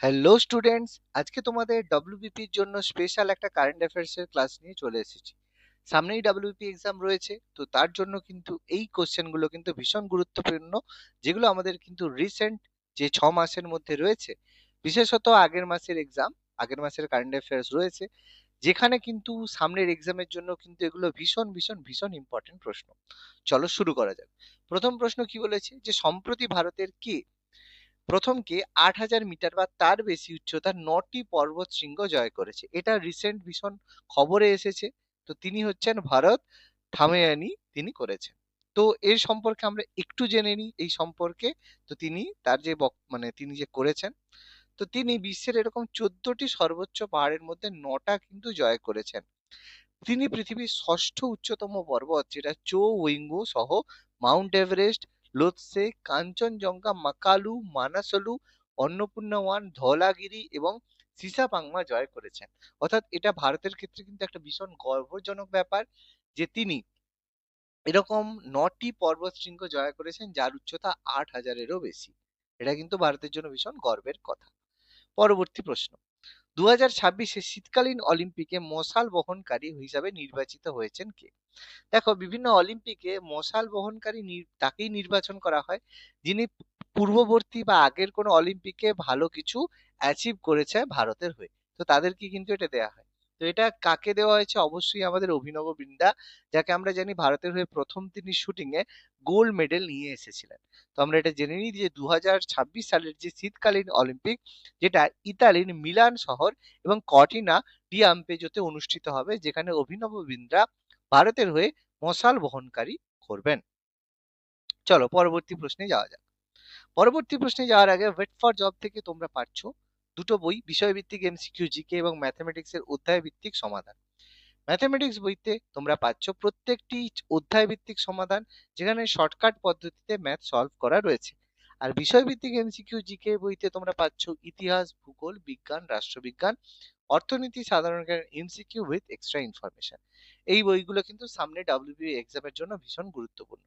Hello students আজকে তোমাদের ডব্লিউবিপির জন্য স্পেশাল একটা কারেন্ট অ্যাফেয়ার্স এর ক্লাস নিয়ে চলে এসেছি। সামনেই ডব্লিউবিপি এক্সাম রয়েছে, তো তার জন্য কিন্তু এই কোশ্চেনগুলো কিন্তু ভীষণ গুরুত্বপূর্ণ, যেগুলো আমাদের কিন্তু রিসেন্ট যে ছ মাসের মধ্যে রয়েছে, বিশেষত আগের মাসের এক্সাম আগের মাসের কারেন্ট অ্যাফেয়ার্স রয়েছে, যেখানে কিন্তু সামনের এক্সামের জন্য কিন্তু এগুলো ভীষণ ভীষণ ভীষণ ইম্পর্টেন্ট প্রশ্ন। চলো শুরু করা যাক। প্রথম প্রশ্ন কি বলেছে? যে সম্প্রতি ভারতের কে প্রথম কে আট হাজার মিটার বা তার বেশি উচ্চতার নটি পর্বত শৃঙ্গ জয় করেছে। এটা রিসেন্ট ভীষণ খবরে এসেছে। তো তিনি হচ্ছেন ভারত, থামেয়ানি তিনি করেছেন। তো এর সম্পর্কে আমরা একটু জেনে নিই এই সম্পর্কে। তো তিনি তার যে মানে তিনি যে করেছেন, তো তিনি বিশ্বের এরকম চোদ্দটি সর্বোচ্চ পাহাড়ের মধ্যে নটা কিন্তু জয় করেছেন। তিনি পৃথিবীর ষষ্ঠ উচ্চতম পর্বত, যেটা চো উইঙ্গু সহ mount Everest Lhotse Kangchenjunga, Makalu, Manaslu Annapurna one Dhaulagiri এবং সিসাপাংমা জয় করেছেন। অর্থাৎ এটা ভারতের ক্ষেত্রে কিন্তু একটা ভীষণ গর্বজনক ব্যাপার যে তিনি এরকম নটি পর্বত শৃঙ্গ জয় করেছেন, যার উচ্চতা আট হাজারেরও বেশি। এটা কিন্তু ভারতের জন্য ভীষণ গর্বের কথা। পরবর্তী প্রশ্ন। দু হাজার ছাব্বিশে শীতকালীন অলিম্পিকে মশাল বহনকারী হিসাবে নির্বাচিত হয়েছেন কে? দেখো, বিভিন্ন অলিম্পিকে মশাল বহনকারী তাকেই নির্বাচন করা হয়। যিনি পূর্ববর্তী বা আগের কোনো অলিম্পিকে ভালো কিছু অ্যাচিভ করেছে ভারতের হয়ে। তো তাদেরকে কিন্তু এটা দেয়া হয়। তো এটা কাকে দেওয়া হয়েছে? অবশ্যই আমাদের অভিনব বিন্দা, যাকে আমরা জানি ভারতের হয়ে প্রথম তিনি শুটিং এ গোল্ড মেডেল নিয়ে এসেছিলেন। তো আমরা এটা জেনে নিই যে দুহাজার ছাব্বিশ সালের যে শীতকালীন অলিম্পিক যেটা ইতালির মিলান শহর এবং কটিনা ডিয়াম্পেজোতে অনুষ্ঠিত হবে, যেখানে অভিনব বিন্দ্রা ভারতের হয়ে মশাল বহনকারী করবেন। চলো পরবর্তী প্রশ্নে যাওয়া যাক। পরবর্তী প্রশ্নে যাওয়ার আগে ওয়েট ফর জব থেকে তোমরা পাচ্ছ দুটো বই, বিষয়ভিত্তিক এমসিকিউ জিকে এবং ম্যাথামেটিক্স এর অধ্যায় ভিত্তিক সমাধান। ম্যাথামেটিক্স বইতে তোমরা পাচ্ছ প্রত্যেকটি অধ্যায় ভিত্তিক সমাধান, যেখানে শর্টকাট পদ্ধতিতে ম্যাথ সলভ করা রয়েছে। আর বিষয়ভিত্তিক এমসিকিউ জিকে বইতে তোমরা পাচ্ছ ইতিহাস, ভূগোল, বিজ্ঞান, রাষ্ট্রবিজ্ঞান অর্থনীতি সাধারণ জ্ঞান উইথ এক্সট্রা ইনফরমেশন এই বইগুলো কিন্তু সামনে ডাব্লিউবি এক্সামের জন্য ভীষণ গুরুত্বপূর্ণ।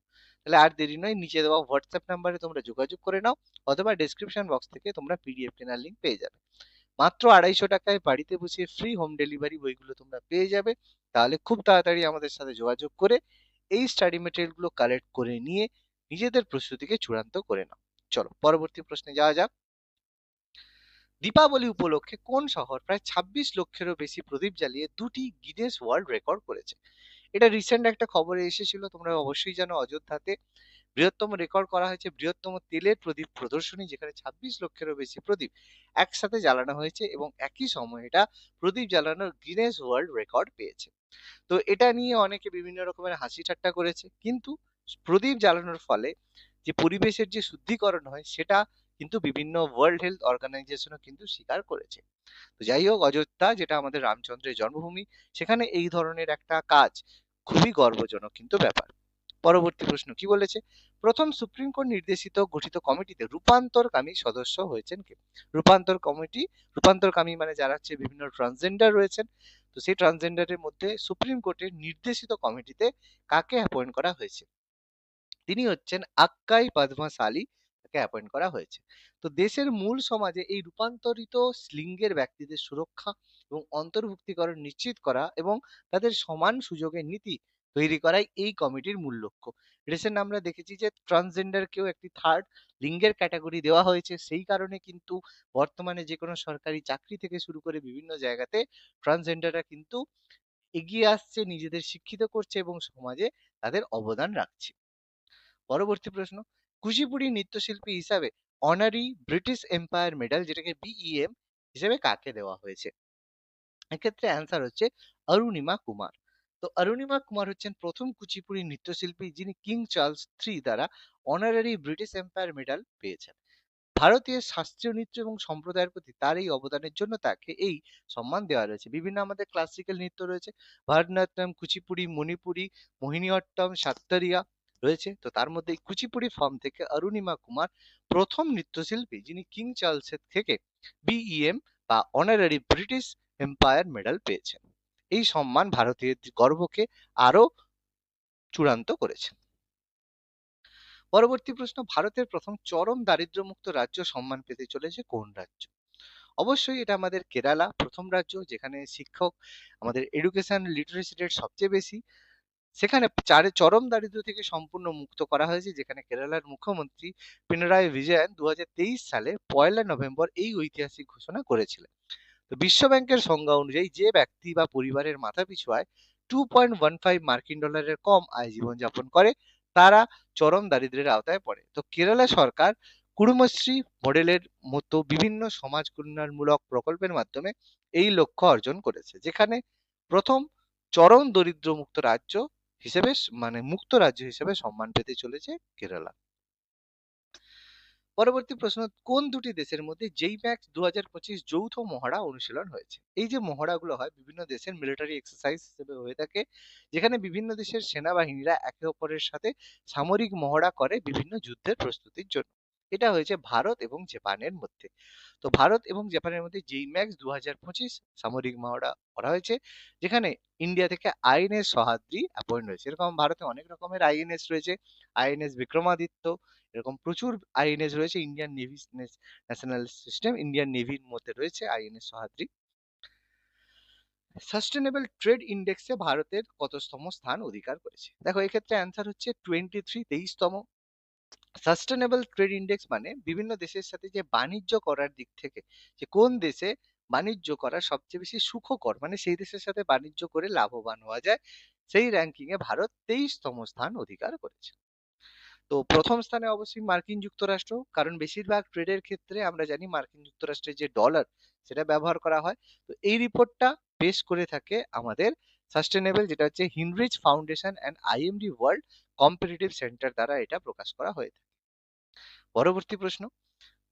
তাহলে আর দেরি নয়, নিচে দেওয়া হোয়াটসঅ্যাপ নাম্বারে তোমরা যোগাযোগ করে নাও, অথবা ডেসক্রিপশন বক্স থেকে তোমরা পিডিএফ কেনার লিঙ্ক পেয়ে যাবে। মাত্র আড়াইশো টাকায় বাড়িতে বসে ফ্রি হোম ডেলিভারি বইগুলো তোমরা পেয়ে যাবে। তাহলে খুব তাড়াতাড়ি আমাদের সাথে যোগাযোগ করে এই স্টাডি মেটেরিয়ালগুলো কালেক্ট করে নিয়ে নিজেদের প্রস্তুতিকে চূড়ান্ত করে নাও। চলো, পরবর্তী প্রশ্নে যাওয়া যাক। দীপাবলি উপলক্ষে কোন শহর প্রায় ছাব্বিশ লক্ষেরও বেশি প্রদীপ জ্বালিয়ে দুটি গিনেস ওয়ার্ল্ড রেকর্ড করেছে? এটা রিসেন্ট একটা খবরে এসেছিল, তোমরা অবশ্যই জানো অযোধ্যাতে। বৃহত্তম রেকর্ড করা হয়েছে বৃহত্তম তেলের প্রদীপ প্রদর্শনী, যেখানে ছাব্বিশ লক্ষেরও বেশি প্রদীপ একসাথে জ্বালানো হয়েছে এবং একই সময় এটা প্রদীপ জ্বালানোর গিনেস ওয়ার্ল্ড রেকর্ড পেয়েছে। তো এটা নিয়ে অনেকে বিভিন্ন রকমের হাসি ঠাট্টা করেছে, কিন্তু প্রদীপ জ্বালানোর ফলে যে পরিবেশের যে শুদ্ধিকরণ হয়, সেটা কিন্তু বিভিন্ন ওয়ার্ল্ড হেলথ অর্গানাইজেশনও কিন্তু স্বীকার করেছে। তো যাই হোক, অযোধ্যা, যেটা আমাদের রামচন্দ্রের জন্মভূমি, সেখানে এই ধরনের একটা কাজ খুবই গর্বজনক কিন্তু ব্যাপার। পরবর্তী প্রশ্ন, কি বলেছে? প্রথম সুপ্রিম কোর্ট নির্দেশিত গঠিত কমিটিতে রূপান্তরকামী সদস্য হয়েছেন কে? রূপান্তর কমিটি, রূপান্তরকামী মানে যারা হচ্ছে বিভিন্ন ট্রান্সজেন্ডার রয়েছেন, তো সেই ট্রান্সজেন্ডারের মধ্যে সুপ্রিম কোর্টের নির্দেশিত কমিটিতে কাকে অ্যাপয়েন্ট করা হয়েছে? তিনি হচ্ছেন আক্কাই পদ্মাশালী তাকে অ্যাপয়েন্ট করা হয়েছে। তো দেশের মূল সমাজে এই রূপান্তরিত লিঙ্গের ব্যক্তিদের সুরক্ষা এবং অন্তর্ভুক্তিকরণ নিশ্চিত করা এবং তাদের সমান সুযোগের নীতি তৈরি করাই এই কমিটির মূল লক্ষ্য। রিসেন্ট আমরা দেখেছি যে ট্রান্সজেন্ডারকেও একটি থার্ড লিঙ্গের ক্যাটাগরি দেওয়া হয়েছে। সেই কারণে কিন্তু বর্তমানে যে কোনো সরকারি চাকরি থেকে শুরু করে বিভিন্ন জায়গাতে ট্রান্সজেন্ডাররা কিন্তু এগিয়ে আসছে, নিজেদের শিক্ষিত করছে এবং সমাজে তাদের অবদান রাখছে। পরবর্তী প্রশ্ন কুচিপুড়ি নৃত্যশিল্পী হিসাবে অনারি ব্রিটিশ এম্পায়ার মেডেল, যেটাকে বিইএম হিসেবে কাকে দেওয়া হয়েছে? এক্ষেত্রে অ্যান্সার হচ্ছে অরুণিমা কুমার। তো অরুণিমা কুমার হচ্ছেন প্রথম কুচিপুড়ি নৃত্যশিল্পী, যিনি কিং চার্লস থ্রি দ্বারা অনারারি ব্রিটিশ এম্পায়ার মেডেল পেয়েছেন। ভারতীয় শাস্ত্রীয় নৃত্য এবং সম্প্রদায়ের প্রতি তার এই অবদানের জন্য তাকে এই সম্মান দেওয়া রয়েছে। বিভিন্ন আমাদের ক্লাসিক্যাল নৃত্য রয়েছে। ভারতনাট্যম, কুচিপুড়ি, মণিপুরি মোহিনীঅট্টম সাত্তারিয়া রয়েছে। তো তার মধ্যে কুচিপুড়ি ফর্ম থেকে অরুণিমা কুমার প্রথম নৃত্যশিল্পী, যিনি কিং চার্লসের থেকে বিইএম বা অনারারি ব্রিটিশ এম্পায়ার মেডেল পেয়েছেন। এই সম্মান ভারতীয় গর্বকে আরও চূড়ান্ত করেছে। পরবর্তী প্রশ্ন, ভারতের প্রথম চরম দারিদ্র্যমুক্ত রাজ্য সম্মান পেতে চলেছে কোন রাজ্য? অবশ্যই এটা আমাদের কেরালা, প্রথম রাজ্য, যেখানে শিক্ষক, আমাদের এডুকেশন লিটারেসি রেট সবচেয়ে বেশি সেখানে চারে, চরম দারিদ্র্য থেকে সম্পূর্ণ মুক্ত করা হয়েছে, যেখানে কেরালার মুখ্যমন্ত্রী পিনারায় বিজয়ন দু সালে পয়লা নভেম্বর এই ঐতিহাসিক ঘোষণা করেছিলেন। তো বিশ্ব ব্যাংকের সংজ্ঞা অনুযায়ী যে ব্যক্তি বা পরিবারের মাথা পিছু আয় টু পয়েন্ট ওয়ান ফাইভ মার্কিন ডলারের কম আয় জীবনযাপন করে, তারা চরম দারিদ্র্যের আওতায় পড়ে। তো কেরালা সরকার কুড়ুমশ্রী মডেলের মতো বিভিন্ন সমাজ কল্যাণমূলক প্রকল্পের মাধ্যমে এই লক্ষ্য অর্জন করেছে, যেখানে প্রথম চরম দরিদ্র মুক্ত রাজ্য হিসেবে মানে মুক্ত রাজ্য হিসেবে সম্মান পেতে চলেছে কেরালা। পরবর্তী প্রশ্ন, কোন দুটি দেশের মধ্যে যেই ম্যাক্স দু হাজার পঁচিশ যৌথ মহড়া অনুশীলন হয়েছে? এই যে মহড়াগুলো হয়, বিভিন্ন দেশের মিলিটারি এক্সারসাইজ হিসেবে হয়ে থাকে, যেখানে বিভিন্ন দেশের সেনাবাহিনীরা একে অপরের সাথে সামরিক মহড়া করে বিভিন্ন যুদ্ধের প্রস্তুতির জন্য। এটা হয়েছে ভারত এবং জাপানের মধ্যে। তো ভারত এবং জাপানের মধ্যে যেই ম্যাক্স দু হাজার পঁচিশ সামরিক মহড়া করা হয়েছে, যেখানে ইন্ডিয়া থেকে আইএনএস সহাদ্রি অ্যাপয়েন্ট হয়েছে। এরকম ভারতে অনেক রকমের আইএনএস রয়েছে। আইএনএস বিক্রমাদিত্য, এরকম প্রচুর আইএনএস রয়েছে। Indian navy national system, Indian নেভির মধ্যে রয়েছে আইএনএস সহাদ্রি সাস্টেনেবল ট্রেড ইন্ডেক্সে ভারতের কততম স্থান অধিকার করেছে। দেখো, এক্ষেত্রে অ্যান্সার হচ্ছে টোয়েন্টি থ্রি তেইশতম। সাস্টেনেবল ট্রেড ইন্ডেক্স মানে বিভিন্ন দেশের সাথে যে বাণিজ্য করার দিক থেকে, যে কোন দেশে বাণিজ্য করা সবচেয়ে বেশি সুখকর মানে সেই দেশের সাথে বাণিজ্য করে লাভবান হওয়া যায়, সেই র্যাঙ্কিং এ ভারত তেইশতম স্থান অধিকার করেছে। তো প্রথম স্থানে অবশ্যই মার্কিন যুক্তরাষ্ট্র, কারণ বেশিরভাগ ট্রেডের ক্ষেত্রে আমরা জানি মার্কিন যুক্তরাষ্ট্রের যে ডলার সেটা ব্যবহার করা হয়। তো এই রিপোর্টটা পেশ করে থাকে আমাদের সাস্টেনেবল যেটা হচ্ছে Hinrich foundation and IMD world competitive centre দ্বারা এটা প্রকাশ করা হয়ে থাকে। পরবর্তী প্রশ্ন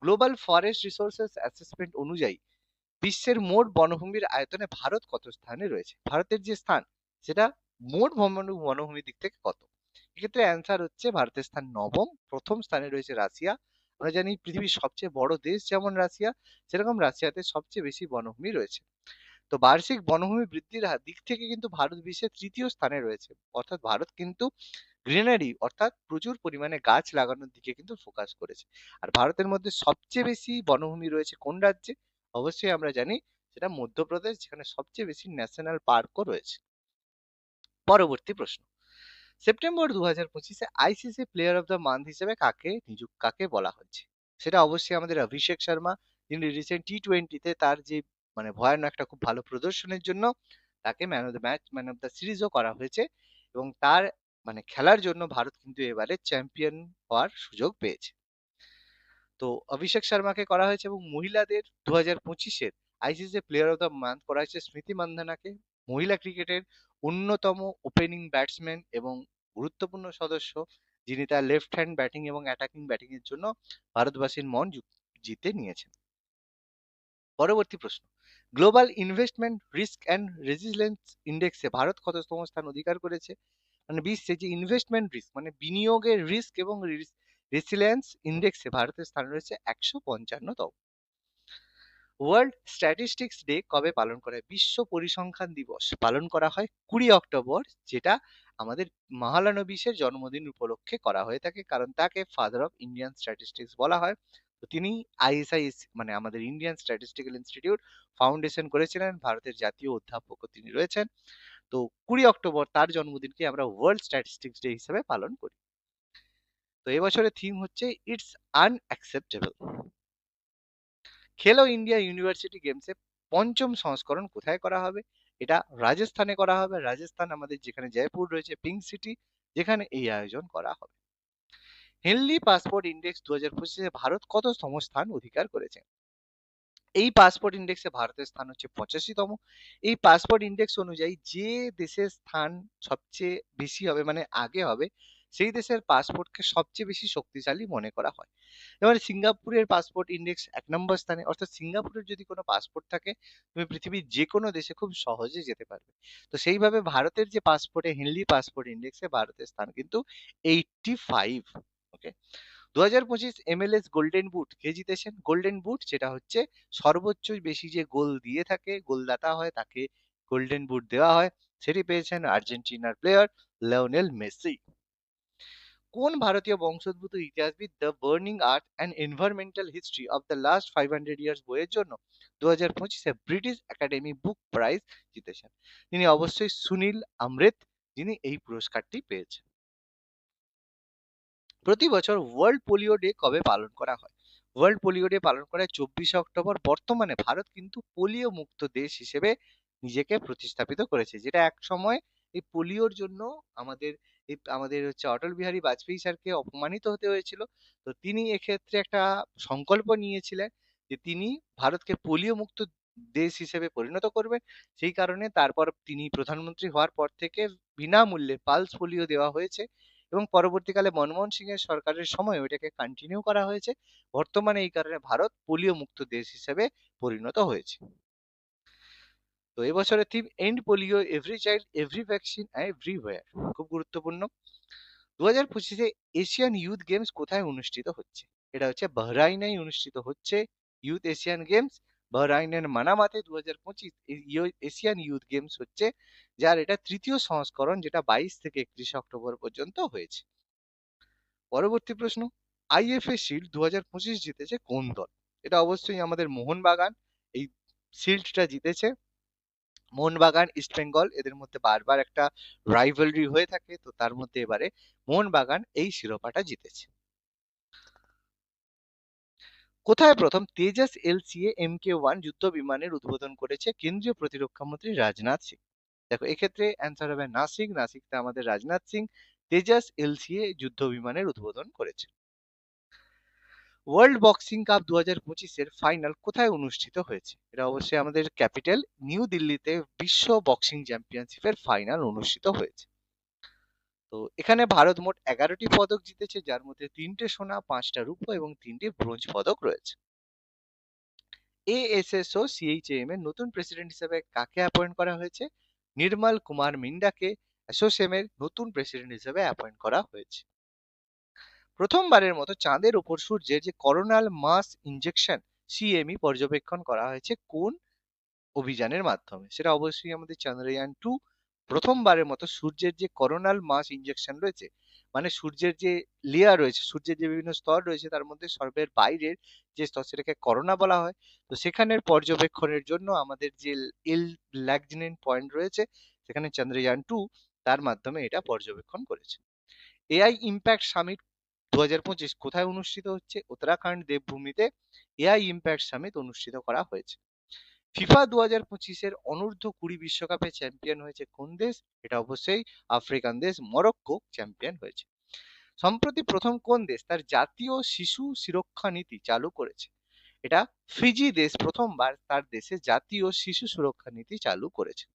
গ্লোবাল ফরেস্ট রিসোর্সেস অ্যাসেসমেন্ট অনুযায়ী বিশ্বের মোট বনভূমির আয়তনে ভারত কত স্থানে রয়েছে? ভারতের যে স্থান, সেটা মোট বনভূমির দিক থেকে কত? এক্ষেত্রে অ্যান্সার হচ্ছে ভারতের স্থান নবম, প্রথম স্থানে রয়েছে রাশিয়া। আমরা জানি পৃথিবীর সবচেয়ে বড় দেশ যেমন রাশিয়া, সেরকম রাশিয়াতে সবচেয়ে বেশি বনভূমি রয়েছে। তো বার্ষিক বনভূমি বৃদ্ধির দিক থেকে কিন্তু ভারত বিশ্বের তৃতীয় স্থানে রয়েছে। অর্থাৎ ভারত কিন্তু গ্রিনারি অর্থাৎ প্রচুর পরিমাণে গাছ লাগানোর দিকে কিন্তু ফোকাস করেছে। আর ভারতের মধ্যে সবচেয়ে বেশি বনভূমি রয়েছে কোন রাজ্যে? অবশ্যই আমরা জানি সেটা মধ্যপ্রদেশ, যেখানে সবচেয়ে বেশি ন্যাশনাল পার্কও রয়েছে। পরবর্তী প্রশ্ন। সেপ্টেম্বর দু হাজার পঁচিশে ICC player of the month হিসেবে কাকে নিযুক্ত, কাকে বলা হচ্ছে? সেটা অবশ্যই আমাদের অভিষেক শর্মা, যিনি রিসেন্ট টি টোয়েন্টিতে তার যে মানে ভয়ানক একটা খুব ভালো প্রদর্শনের জন্য তাকে man of the match man of the সিরিজও করা হয়েছে এবং তার মানে খেলার জন্য ভারত কিন্তু এবারে চ্যাম্পিয়ন হওয়ার সুযোগ পেয়েছে। তো অভিষেক শর্মাকে করা হয়েছে এবং মহিলাদের দু হাজার পঁচিশের ICC player of the month করা হয়েছে স্মৃতি মান্ধানাকে। মহিলা ক্রিকেটের অন্যতম ওপেনিং ব্যাটসম্যান এবং গুরুত্বপূর্ণ সদস্য যিনি তার লেফট হ্যান্ড ব্যাটিং এবং অ্যাটাকিং ব্যাটিং এর জন্য ভারতবাসীর মন জিতে নিয়েছেন। পরবর্তী প্রশ্ন। Global investment risk and resilience ইন্ডেক্সে Bharat কততম স্থান অধিকার করেছে? মানে বিশ্বে যে ইনভেস্টমেন্ট রিস্ক মানে বিনিয়োগের রিস্ক এবং রেসিলিয়েন্স ইন্ডেক্সে ভারতের স্থান রয়েছে একশো পঞ্চান্নতম। ওয়ার্ল্ড স্ট্যাটিস্টিক্স ডে কবে পালন করা? হয় বিশ্ব পরিসংখ্যান দিবস পালন করা হয় কুড়ি অক্টোবর, যেটা আমাদের মহালানবিশের জন্মদিন উপলক্ষে করা হয়ে থাকে, কারণ তাকে ফাদার অফ ইন্ডিয়ান স্ট্যাটিস্টিক্স বলা হয়। তিনি আইএসআই মানে আমাদের ইন্ডিয়ান স্ট্যাটিস্টিক্যাল ইনস্টিটিউট ফাউন্ডেশন করেছিলেন, ভারতের জাতীয় অধ্যাপক তিনি রয়েছেন। তো কুড়ি অক্টোবর তার জন্মদিনকে আমরা ওয়ার্ল্ড স্ট্যাটিস্টিক্স ডে হিসেবে পালন করি। তো এবছরের থিম হচ্ছে it's unacceptable Khelo India university গেমসে পঞ্চম সংস্করণ কোথায় করা হবে? এটা রাজস্থানে করা হবে। রাজস্থান আমাদের যেখানে জয়পুর রয়েছে পিঙ্ক সিটি যেখানে এই আয়োজন করা হবে। হেনলি পাসপোর্ট ইন্ডেক্স দু হাজার পঁচিশে ভারত কততম স্থান অধিকার করেছে? এই পাসপোর্ট ইন্ডেক্সে ভারতের স্থান হচ্ছে পঁচাশিতম। এই পাসপোর্ট ইন্ডেক্স অনুযায়ী যে দেশের স্থান সবচেয়ে বেশি হবে মানে আগে হবে, সেই দেশের পাসপোর্টকে সবচেয়ে বেশি শক্তিশালী মনে করা হয়। যেমন সিঙ্গাপুরের পাসপোর্ট ইন্ডেক্স এক নম্বর স্থানে, অর্থাৎ সিঙ্গাপুরের যদি কোনো পাসপোর্ট থাকে, তুমি পৃথিবীর যে কোনো দেশে খুব সহজে যেতে পারবে। তো সেইভাবে ভারতের যে পাসপোর্টে হেনলি পাসপোর্ট ইন্ডেক্সে ভারতের স্থান কিন্তু এইটটি ফাইভ ওকে? দু হাজার পঁচিশ গোল্ডেন বুট কে জিতেছেন? গোল্ডেন বুট হচ্ছে সর্বোচ্চ বেশি যে গোল দিয়ে থাকে, গোলদাতা হয়, তাকে গোল্ডেন বুট দেওয়া হয়। সেটি পেয়েছেন আর্জেন্টিনার প্লেয়ার লিওনেল মেসি কোন ভারতীয় বংশোদ্ভূত ইতিহাসবিদ the burning earth and environmental history of the last five hundred years বইয়ের জন্য দু হাজার পঁচিশে ব্রিটিশ একাডেমি বুক প্রাইজ জিতেছেন? তিনি অবশ্যই সুনীল আমৃত, যিনি এই পুরস্কারটি পেয়েছেন। প্রতি বছর ওয়ার্ল্ড পোলিও ডে কবে পালন করা হয়? ওয়ার্ল্ড পোলিও ডে পালন করা চব্বিশে অক্টোবর বর্তমানে ভারত কিন্তু পোলিও মুক্ত দেশ হিসেবে নিজেকে প্রতিস্থাপিত করেছে। যেটা এক সময় এই পোলিওর জন্য আমাদের আমাদের হচ্ছে অটল বিহারী বাজপেয়ী স্যারকে অপমানিত হতে হয়েছিল। তো তিনি এক্ষেত্রে একটা সংকল্প নিয়েছিলেন যে তিনি ভারতকে পোলিও মুক্ত দেশ হিসেবে পরিণত করবেন। সেই কারণে তারপর তিনি প্রধানমন্ত্রী হওয়ার পর থেকে বিনামূল্যে পালস পোলিও দেওয়া হয়েছে। এবং পরবর্তীকালে মনমোহন সিং এর সরকারের সময় ওইটাকে কন্টিনিউ করা হয়েছে। বর্তমানে এই কারণে ভারত পোলিও মুক্ত দেশ হিসেবে পরিণত হয়েছে। তো এবছরে theme end polio every child every vaccine everywhere খুব গুরুত্বপূর্ণ। দু হাজার পঁচিশে এশিয়ান ইউথ গেমস কোথায় অনুষ্ঠিত হচ্ছে? এটা হচ্ছে বাহরাইনেই অনুষ্ঠিত হচ্ছে ইউথ এশিয়ান গেমস বাহরাইনের মানামাতে দু হাজার পঁচিশ এশিয়ান ইউথ গেমস হচ্ছে যার এটা তৃতীয় সংস্করণ যেটা বাইশ থেকে একত্রিশ অক্টোবর পর্যন্ত হয়েছে পরবর্তী প্রশ্ন আইএফএ শিল্ড দু হাজার পঁচিশ জিতেছে কোন দল এটা অবশ্যই আমাদের মোহনবাগান এই শিল্ডটা জিতেছে মোহনবাগান ইস্ট বেঙ্গল এদের মধ্যে বারবার একটা রাইভালরি হয়ে থাকে তো তার মধ্যে এবারে মোহনবাগান এই শিরোপাটা জিতেছে কোথায় প্রথম Tejas LCA M K one যুদ্ধ বিমানের উদ্বোধন করেছে কেন্দ্রীয় প্রতিরক্ষা মন্ত্রী রাজনাথ সিং? দেখো, এক্ষেত্রে অ্যান্সার হবে নাসিক। নাসিকতে আমাদের রাজনাথ সিং তেজাস এলসিএ যুদ্ধ বিমানের উদ্বোধন করেছে। ওয়ার্ল্ড বক্সিং কাপ দু হাজার পঁচিশের ফাইনাল কোথায় অনুষ্ঠিত হয়েছে? এটা অবশ্যই আমাদের ক্যাপিটাল নিউ দিল্লিতে বিশ্ব বক্সিং চ্যাম্পিয়নশিপের ফাইনাল অনুষ্ঠিত হয়েছে। তো এখানে ভারত মোট এগারোটি পদক জিতেছে, যার মধ্যে তিনটে সোনা, পাঁচটা রূপো এবং তিনটি ব্রোঞ্জ পদক রয়েছে। এএসএসও সিএইচএম এর নতুন প্রেসিডেন্ট হিসেবে কাকে অ্যাপয়েন্ট করা হয়েছে? নির্মল কুমার মিন্ডাকে অ্যাসোসেমের নতুন প্রেসিডেন্ট হিসেবে অ্যাপয়েন্ট করা হয়েছে। প্রথমবারের মতো চাঁদের ওপর সূর্যের যে করোনাল মাস ইনজেকশন সিএমই পর্যবেক্ষণ করা হয়েছে কোন অভিযানের মাধ্যমে? সেটা অবশ্যই আমাদের চন্দ্রয়ান টু প্রথমবারের মতো সূর্যের যে করোনাল মাস ইনজেকশন রয়েছে মানে সূর্যের যে লেয়ার রয়েছে, সূর্যের যে বিভিন্ন স্তর রয়েছে, তার মধ্যে সর্বের বাইরের যে স্তর সেটাকে করোনা বলা হয়। তো সেখানের পর্যবেক্ষণের জন্য আমাদের যে এল ল্যাগজিনেন পয়েন্ট রয়েছে, সেখানে চন্দ্রযান টু তার মাধ্যমে এটা পর্যবেক্ষণ করেছে। এআই ইম্প্যাক্ট সামিট দু হাজার পঁচিশ কোথায় অনুষ্ঠিত হচ্ছে? উত্তরাখণ্ড দেবভূমিতে এআই ইম্প্যাক্ট সামিট অনুষ্ঠিত করা হয়েছে। ফিফা দু হাজার পঁচিশের অনূর্ধ্ব কুড়ি বিশ্বকাপে চ্যাম্পিয়ন হয়েছে কোন দেশ? এটা অবশ্যই আফ্রিকান দেশ, মরক্কো চ্যাম্পিয়ন হয়েছে। সম্প্রতি প্রথম কোন দেশ তার জাতীয় শিশু সুরক্ষা নীতি চালু করেছে? এটা ফিজি দেশ প্রথমবার তার দেশে জাতীয় শিশু সুরক্ষা নীতি চালু করেছে।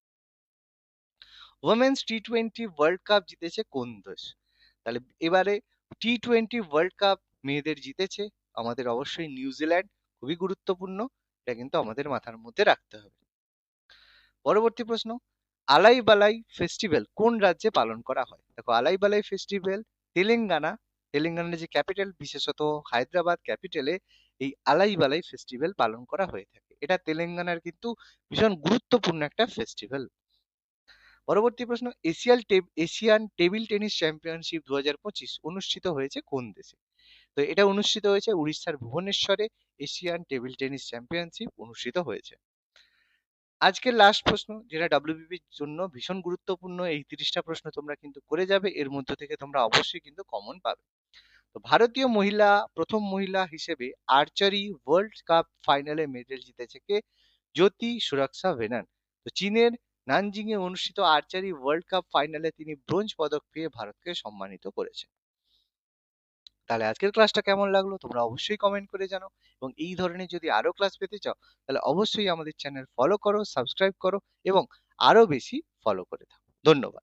Women's T twenty world cup জিতেছে কোন দেশ? তাহলে এবারে টি টোয়েন্টি ওয়ার্ল্ড কাপ মেয়েদের জিতেছে। আমাদের অবশ্যই নিউজিল্যান্ড, খুবই গুরুত্বপূর্ণ। এটা কিন্তু আমাদের মাথার মধ্যে রাখতে হবে। পরবর্তী প্রশ্ন আলাই বালাই ফেস্টিভ্যাল কোন রাজ্যে পালন করা হয়? দেখো আলাই বালাই ফেস্টিভ্যাল তেলেঙ্গানা, তেলেঙ্গানার যে ক্যাপিটাল বিশেষত হায়দ্রাবাদ ক্যাপিটালে এই আলাই বালাই ফেস্টিভ্যাল পালন করা হয়ে থাকে। এটা তেলেঙ্গানার কিন্তু ভীষণ গুরুত্বপূর্ণ একটা ফেস্টিভ্যাল পরবর্তী প্রশ্ন, এশিয়াল এশিয়ান টেবিল টেনিস চ্যাম্পিয়নশিপ দু হাজার পঁচিশ অনুষ্ঠিত হয়েছে কোন দেশে? তো এটা অনুষ্ঠিত হয়েছে উড়িষ্যার ভুবনেশ্বরে এশিয়ান টেবিল টেনিস চ্যাম্পিয়নশিপ অনুষ্ঠিত হয়েছে। আজকের লাস্ট প্রশ্ন, যেটা ডাব্লিউবিপির জন্য ভীষণ গুরুত্বপূর্ণ, এই তিরিশটা প্রশ্ন তোমরা কিন্তু করে যাবে, এর মধ্যে থেকে তোমরা অবশ্যই কিন্তু কমন পাবে। তো ভারতীয় মহিলা, প্রথম মহিলা হিসেবে আর্চারি ওয়ার্ল্ড কাপ ফাইনালে মেডেল জিতেছে কে? জ্যোতি সুরক্ষা ভেনান। তো চীনের নানজিং এ অনুষ্ঠিত আর্চারি ওয়ার্ল্ড কাপ ফাইনালে তিনি ব্রোঞ্জ পদক পেয়ে ভারতকে সম্মানিত করেছেন। তাহলে আজকের ক্লাসটা কেমন লাগল? তোমরা অবশ্যই কমেন্ট করে জানো এবং এই ধরনের যদি আরও ক্লাস পেতে চাও, তাহলে অবশ্যই আমাদের চ্যানেল ফলো করো সাবস্ক্রাইব করো এবং আরও বেশি ফলো করে থাকো ধন্যবাদ।